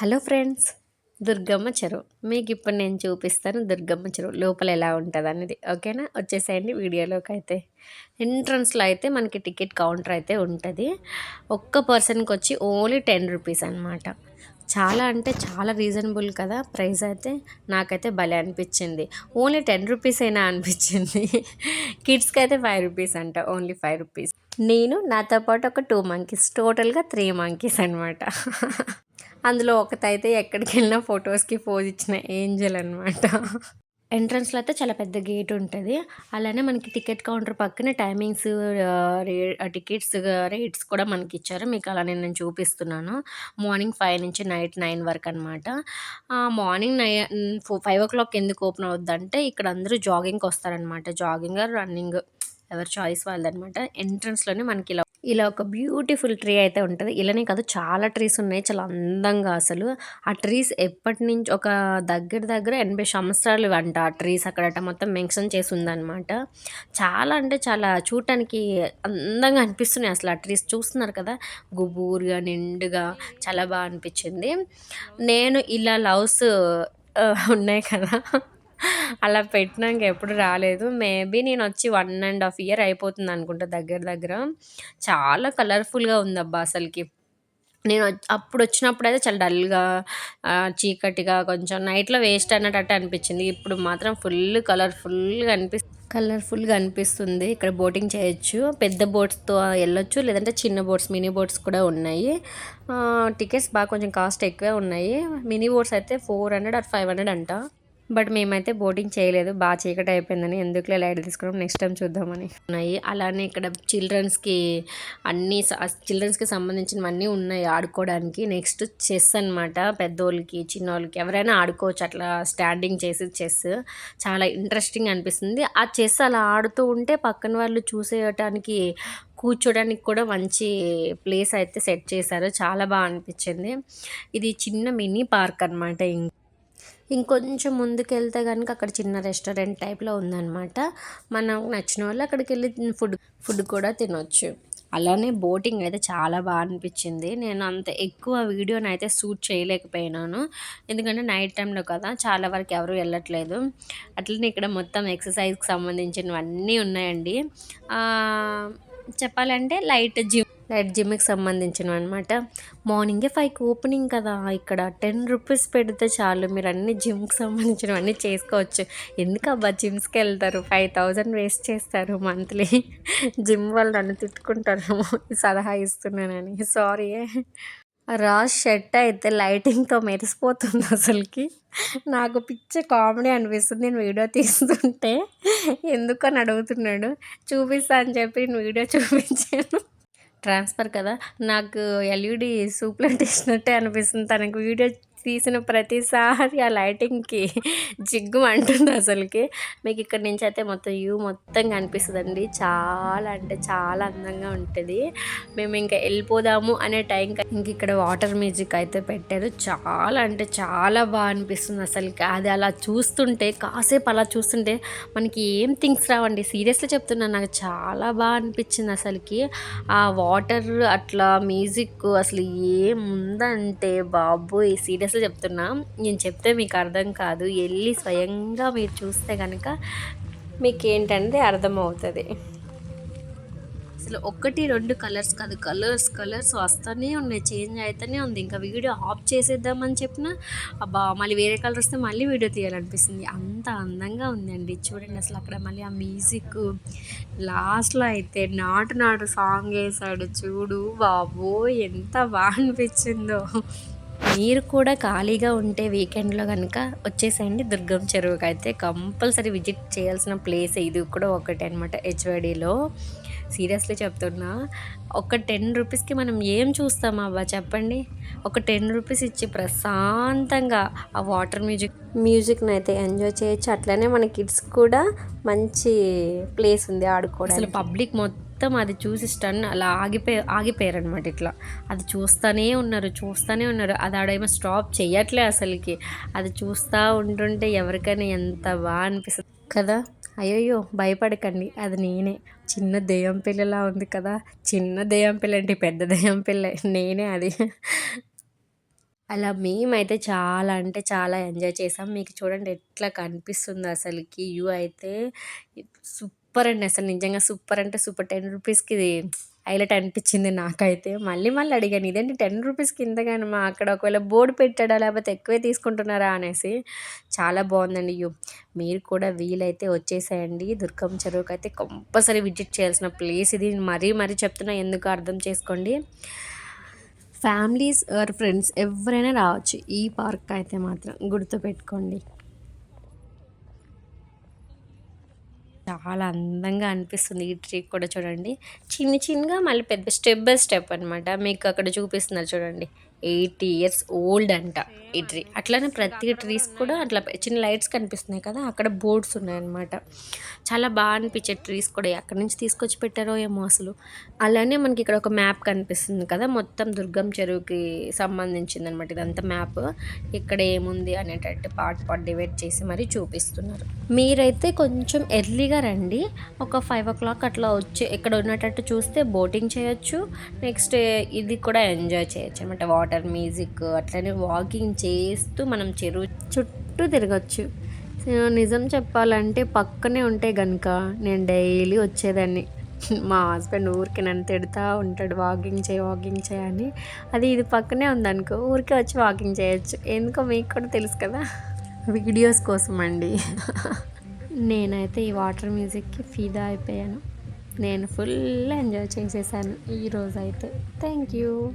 Hello friends Durgamma చెరువు. మీకు ఇప్పుడు నేను చూపిస్తాను దుర్గమ్మ చెరువు లోపల ఎలా ఉంటుంది అనేది. ఓకేనా? వచ్చేసేయండి వీడియోలోకి అయితే. ఎంట్రన్స్లో అయితే మనకి టికెట్ కౌంటర్ అయితే ఉంటుంది. ఒక్క పర్సన్కి వచ్చి ఓన్లీ టెన్ రూపీస్ అనమాట చాలా అంటే చాలా రీజనబుల్ కదా ప్రైస్ అయితే. నాకైతే భలే అనిపించింది. ఓన్లీ టెన్ రూపీస్ అయినా అనిపించింది. కిడ్స్కి అయితే ఫైవ్ రూపీస్ అంట ఓన్లీ ఫైవ్ రూపీస్. నేను నాతో పాటు ఒక టూ మంకీస్ టోటల్గా త్రీ మంకీస్ అనమాట అందులో ఒకటైతే ఎక్కడికి వెళ్ళినా ఫొటోస్కి పోజ్ ఇచ్చిన ఏంజల్ అనమాట ఎంట్రన్స్లో అయితే చాలా పెద్ద గేట్ ఉంటుంది. అలానే మనకి టికెట్ కౌంటర్ పక్కన టైమింగ్స్ టికెట్స్ రేట్స్ కూడా మనకి ఇచ్చారు మీకు అలా నేను చూపిస్తున్నాను. మార్నింగ్ ఫైవ్ నుంచి నైట్ నైన్ వరకు అనమాట మార్నింగ్ నై ఫైవ్ ఓ క్లాక్ ఎందుకు ఓపెన్ అవుద్దంటే ఇక్కడ అందరూ జాగింగ్కి వస్తారనమాట జాగింగ్ రన్నింగ్ ఎవరి చాయిస్ వాళ్ళదనమాట ఎంట్రన్స్లోనే మనకి ఇలా ఇలా ఒక బ్యూటిఫుల్ ట్రీ అయితే ఉంటుంది. ఇలానే కాదు చాలా ట్రీస్ ఉన్నాయి చాలా అందంగా అసలు. ఆ ట్రీస్ ఎప్పటి నుంచి ఒక దగ్గర దగ్గర ఎనభై సంవత్సరాలు అంట ఆ ట్రీస్ అక్కడ మొత్తం మెన్షన్ చేసి ఉందన్నమాట చాలా అంటే చాలా చూడటానికి అందంగా అనిపిస్తున్నాయి అసలు ఆ ట్రీస్. చూస్తున్నారు కదా గుబూరుగా నిండుగా చాలా బాగా అనిపించింది. నేను ఇలా లవ్స్ ఉన్నాయి కదా. అలా పెట్టినాక ఎప్పుడు రాలేదు. మేబీ నేను వచ్చి వన్ అండ్ హాఫ్ ఇయర్ అయిపోతుంది అనుకుంటా దగ్గర దగ్గర. చాలా కలర్ఫుల్గా ఉందబ్బా అసలుకి. నేను అప్పుడు వచ్చినప్పుడు అయితే చాలా డల్గా చీకటిగా కొంచెం నైట్లో వేస్ట్ అన్నట్టు అనిపించింది. ఇప్పుడు మాత్రం ఫుల్ కలర్ఫుల్గా అనిపిస్తుంది కలర్ఫుల్గా అనిపిస్తుంది. ఇక్కడ బోటింగ్ చేయొచ్చు. పెద్ద బోట్స్తో వెళ్ళొచ్చు. లేదంటే చిన్న బోట్స్ మినీ బోట్స్ కూడా ఉన్నాయి. టికెట్స్ బాగా కొంచెం కాస్ట్ ఎక్కువే ఉన్నాయి. మినీ బోట్స్ అయితే four hundred or five hundred అంట. బట్ మేమైతే బోటింగ్ చేయలేదు. బాగా చీకటి అయిపోయిందని ఎందుకులే లైట్ తీసుకున్నాం. నెక్స్ట్ టైం చూద్దామని. ఉన్నాయి. అలానే ఇక్కడ చిల్డ్రన్స్కి అన్ని చిల్డ్రన్స్కి సంబంధించినవన్నీ ఉన్నాయి ఆడుకోవడానికి. నెక్స్ట్ చెస్ అనమాట పెద్దోళ్ళకి చిన్నోళ్ళకి ఎవరైనా ఆడుకోవచ్చు. అట్లా స్టాండింగ్ చేసి చెస్. చాలా ఇంట్రెస్టింగ్ అనిపిస్తుంది. ఆ చెస్ అలా ఆడుతూ ఉంటే పక్కన వాళ్ళు చూసేయటానికి కూర్చోడానికి కూడా మంచి ప్లేస్ అయితే సెట్ చేశారు. చాలా బాగా అనిపించింది. ఇది చిన్న మినీ పార్క్ అనమాట ఇంకొంచెం ముందుకు వెళ్తే కనుక అక్కడ చిన్న రెస్టారెంట్ టైప్లో ఉందన్నమాట. మనకు నచ్చిన వాళ్ళు అక్కడికి వెళ్ళి ఫుడ్ ఫుడ్ కూడా తినొచ్చు. అలానే బోటింగ్ అయితే చాలా బాగా అనిపించింది. నేను అంత ఎక్కువ వీడియోని అయితే షూట్ చేయలేకపోయినాను. ఎందుకంటే నైట్ టైంలో కదా చాలా వరకు ఎవరు వెళ్ళట్లేదు. అట్లనే ఇక్కడ మొత్తం ఎక్సర్సైజ్కి సంబంధించినవన్నీ ఉన్నాయండి. చెప్పాలంటే లైట్ జిమ్ లైట్ జిమ్కి సంబంధించినవి అనమాట మార్నింగే ఫైవ్కి ఓపెనింగ్ కదా. ఇక్కడ టెన్ రూపీస్ పెడితే చాలు. మీరు అన్ని జిమ్కి సంబంధించినవన్నీ చేసుకోవచ్చు. ఎందుకు అబ్బా జిమ్స్కి వెళ్తారు? ఫైవ్ థౌజండ్ వేస్ట్ చేస్తారు మంత్లీ జిమ్ వాళ్ళు నన్ను తిట్టుకుంటారు సలహా ఇస్తున్నానని. సారీ రాజ్ షర్ట్ అయితే లైటింగ్తో మెరిసిపోతుంది అసలుకి. నాకు పిచ్చ కామెడీ అనిపిస్తుంది. నేను వీడియో తీస్తుంటే. ఎందుకని అడుగుతున్నాడు? చూపిస్తా అని చెప్పి నేను వీడియో చూపించాను. ట్రాన్స్ఫర్ కదా నాకు ఎల్ఈడి సూప్లెంట్ ఇచ్చినట్టే అనిపిస్తుంది. తనకు వీడియో తీసిన ప్రతిసారి ఆ లైటింగ్కి జిగ్గు అంటుంది అసలుకి. మీకు ఇక్కడ నుంచి అయితే మొత్తం వ్యూ మొత్తం కనిపిస్తుందండి. చాలా అంటే చాలా అందంగా ఉంటుంది. మేము ఇంకా వెళ్ళిపోదాము అనే టైం ఇంక ఇక్కడ వాటర్ మ్యూజిక్ అయితే పెట్టారు. చాలా అంటే చాలా బాగా అనిపిస్తుంది అసలుకి. అది అలా చూస్తుంటే కాసేపు అలా చూస్తుంటే మనకి ఏం థింగ్స్ రావండి. సీరియస్లీ చెప్తున్నాను నాకు చాలా బాగా అనిపించింది అసలుకి. ఆ వాటర్ అట్లా మ్యూజిక్ అసలు ఏముందంటే బాబోయ్. సీరియస్ సీరియస్గా చెప్తున్నా నేను చెప్తే మీకు అర్థం కాదు. వెళ్ళి స్వయంగా మీరు చూస్తే కనుక మీకు ఏంటంటే అర్థమవుతుంది. అసలు ఒకటి రెండు కలర్స్ కాదు. కలర్స్ కలర్స్ వస్తూనే ఉన్నాయి. చేంజ్ అవుతూనే ఉంది. ఇంకా వీడియో ఆఫ్ చేసేద్దామని చెప్పిన అబ్బా మళ్ళీ వేరే కలర్ వస్తే మళ్ళీ వీడియో తీయాలనిపిస్తుంది. అంత అందంగా ఉందండి. చూడండి అసలు అక్కడ మళ్ళీ ఆ మ్యూజిక్. లాస్ట్లో అయితే నాటు నాటు సాంగ్ వేసాడు చూడు బాబో ఎంత బాగా అనిపించిందో. మీరు కూడా ఖాళీగా ఉంటే వీకెండ్లో కనుక వచ్చేసేయండి. దుర్గం చెరువుకి అయితే కంపల్సరీ విజిట్ చేయాల్సిన ప్లేస్ ఇది కూడా ఒకటి అనమాట హెచ్వైడిలో. సీరియస్లీ చెప్తున్నా ఒక టెన్ రూపీస్కి మనం ఏం చూస్తాం అవ్వ చెప్పండి? ఒక టెన్ రూపీస్ ఇచ్చి ప్రశాంతంగా ఆ వాటర్ మ్యూజిక్ మ్యూజిక్ని అయితే ఎంజాయ్ చేయొచ్చు. అట్లనే మన కిడ్స్ కూడా మంచి ప్లేస్ ఉంది ఆడుకోవడం అసలు పబ్లిక్ మొత్తం మొత్తం అది చూసి స్టన్ అలా ఆగిపోయి ఆగిపోయారు అనమాట ఇట్లా. అది చూస్తూనే ఉన్నారు చూస్తూనే ఉన్నారు. అది ఆడేమో స్టాప్ చేయట్లే అసలుకి. అది చూస్తూ ఉంటుంటే ఎవరికైనా ఎంత బాగా అనిపిస్తుంది. కదా? అయ్యయ్యో భయపడకండి. అది నేనే. చిన్న దెయ్యం పిల్లలా ఉంది కదా? చిన్న దెయ్యం పిల్ల అంటే పెద్ద దెయ్యం పిల్ల. నేనే అది. అలా మేమైతే చాలా అంటే చాలా ఎంజాయ్ చేసాం. మీకు చూడండి ఎట్లా కనిపిస్తుంది అసలుకి యూ అయితే. సూపర్ సూపర్ అండి అసలు. నిజంగా సూపర్ అంటే సూపర్. టెన్ రూపీస్కి ఇది హైలైట్ అనిపించింది నాకైతే. మళ్ళీ మళ్ళీ అడిగాను ఇదేంటి టెన్ రూపీస్కి ఇంతగానో మా అక్కడ ఒకవేళ బోర్డు పెట్టాడా లేకపోతే ఎక్కువే తీసుకుంటున్నారా? అనేసి. చాలా బాగుందండి యూ. మీరు కూడా వీలైతే వచ్చేసేయండి. దుర్గం చెరువుకి అయితే కంపల్సరీ విజిట్ చేయాల్సిన ప్లేస్ ఇది. మరీ మరీ చెప్తున్నా ఎందుకు అర్థం చేసుకోండి. ఫ్యామిలీస్ ఆర్ ఫ్రెండ్స్ ఎవరైనా రావచ్చు. ఈ పార్క్ అయితే మాత్రం గుర్తుపెట్టుకోండి. చాలా అందంగా అనిపిస్తుంది ఈ ట్రీ కూడా చూడండి. చిన్న చిన్నగా మళ్ళీ పెద్ద స్టెప్ బై స్టెప్ అనమాట మీకు అక్కడ చూపిస్తున్నారు చూడండి. ఎయిటీ ఇయర్స్ ఓల్డ్ అంట ఈ ట్రీ. అట్లానే ప్రతి ట్రీస్ కూడా అట్లా చిన్న లైట్స్ కనిపిస్తున్నాయి కదా అక్కడ బోర్డ్స్ ఉన్నాయన్నమాట. చాలా బాగా అనిపించే ట్రీస్ కూడా ఎక్కడి నుంచి తీసుకొచ్చి పెట్టారో ఏమో అసలు. అలానే మనకి ఇక్కడ ఒక మ్యాప్ కనిపిస్తుంది కదా మొత్తం దుర్గం చెరువుకి సంబంధించింది అనమాట ఇదంతా మ్యాప్ ఇక్కడ ఏముంది అనేటట్టు పార్ట్ పార్ట్ డివైడ్ చేసి మరీ చూపిస్తున్నారు. మీరైతే కొంచెం ఎర్లీగా రండి ఒక ఫైవ్ ఓ క్లాక్ అట్లా వచ్చి ఇక్కడ ఉన్నట్టు చూస్తే బోటింగ్ చేయొచ్చు నెక్స్ట్ ఇది కూడా ఎంజాయ్ చేయొచ్చు అనమాట వాటర్ మ్యూజిక్ అట్లనే వాకింగ్ చేస్తూ మనం చెరువు చుట్టూ తిరగచ్చు. నిజం చెప్పాలంటే పక్కనే ఉంటే కనుక నేను డైలీ వచ్చేదాన్ని. మా హస్బెండ్ ఊరికి నన్ను తిడుతూ ఉంటాడు వాకింగ్ చేయి వాకింగ్ చేయని అది ఇది పక్కనే ఉందనుకో ఊరికే వచ్చి వాకింగ్ చేయొచ్చు. ఎందుకో మీకు కూడా తెలుసు కదా. వీడియోస్ కోసం అండి. నేనైతే ఈ వాటర్ మ్యూజిక్కి ఫీదా అయిపోయాను. నేను ఫుల్ ఎంజాయ్ చేసేసాను ఈరోజు అయితే థ్యాంక్ యూ.